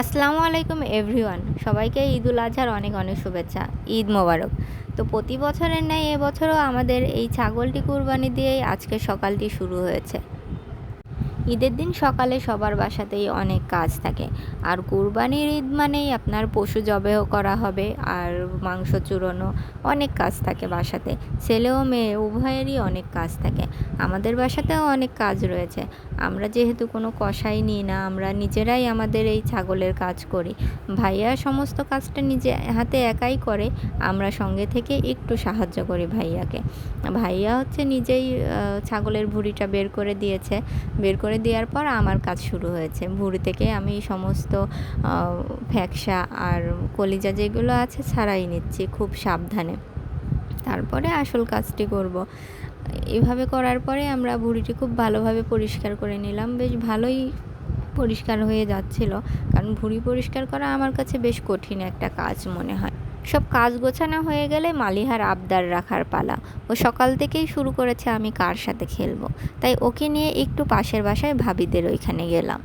আসসালামু আলাইকুম এভরিওয়ান। সবাইকে ঈদ উল আজহার অনেক অনেক শুভেচ্ছা। ঈদ মোবারক। তো প্রতি বছরের ন্যায় এবছরও আমাদের এই ছাগলটি কুরবানি দিয়েই আজকে সকালটি শুরু হয়েছে। ঈদের দিন সকালে সবার বাসাতেই অনেক কাজ থাকে। আর কুরবানির ঈদ মানেই আপনার পশু জবেহ করা হবে, আর মাংস চুরনো অনেক কাজ থাকে বাসাতে। ছেলে ও মেয়ে, উভয়েরই অনেক কাজ থাকে। আমাদের বাসাতেও অনেক কাজ রয়েছে। আমরা যেহেতু কোনো কষাই নিই না, আমরা নিজেরাই আমাদের এই ছাগলের কাজ করি। ভাইয়া সমস্ত কাজটা নিজে হাতে একাই করে, আমরা সঙ্গে থেকে একটু সাহায্য করি ভাইয়াকে। ভাইয়া হচ্ছে নিজেই ছাগলের ভুঁড়িটা বের করে দিয়েছে। বের করে দেওয়ার পর আমার কাজ শুরু হয়েছে। ভুঁড়ি থেকে আমি সমস্ত ফ্যাকসা আর কলিজা যেগুলো আছে ছাড়াই নিচ্ছি খুব সাবধানে। তারপরে আসল কাজটি করব। এভাবে করার পরে আমরা ভুঁড়িটি খুব ভালোভাবে পরিষ্কার করে নিলাম। বেশ ভালোই পরিষ্কার হয়ে যাচ্ছিল। কারণ ভুঁড়ি পরিষ্কার করা আমার কাছে বেশ কঠিন একটা কাজ মনে হয়। সব কাজ গোছানো হয়ে গেলে মালিহার আবদার রাখার পালা। ও সকাল থেকেই শুরু করেছে আমি কার সাথে খেলব। তাই ওকে নিয়ে একটু পাশের বাসায় ভাবিদের ওইখানে গেলাম।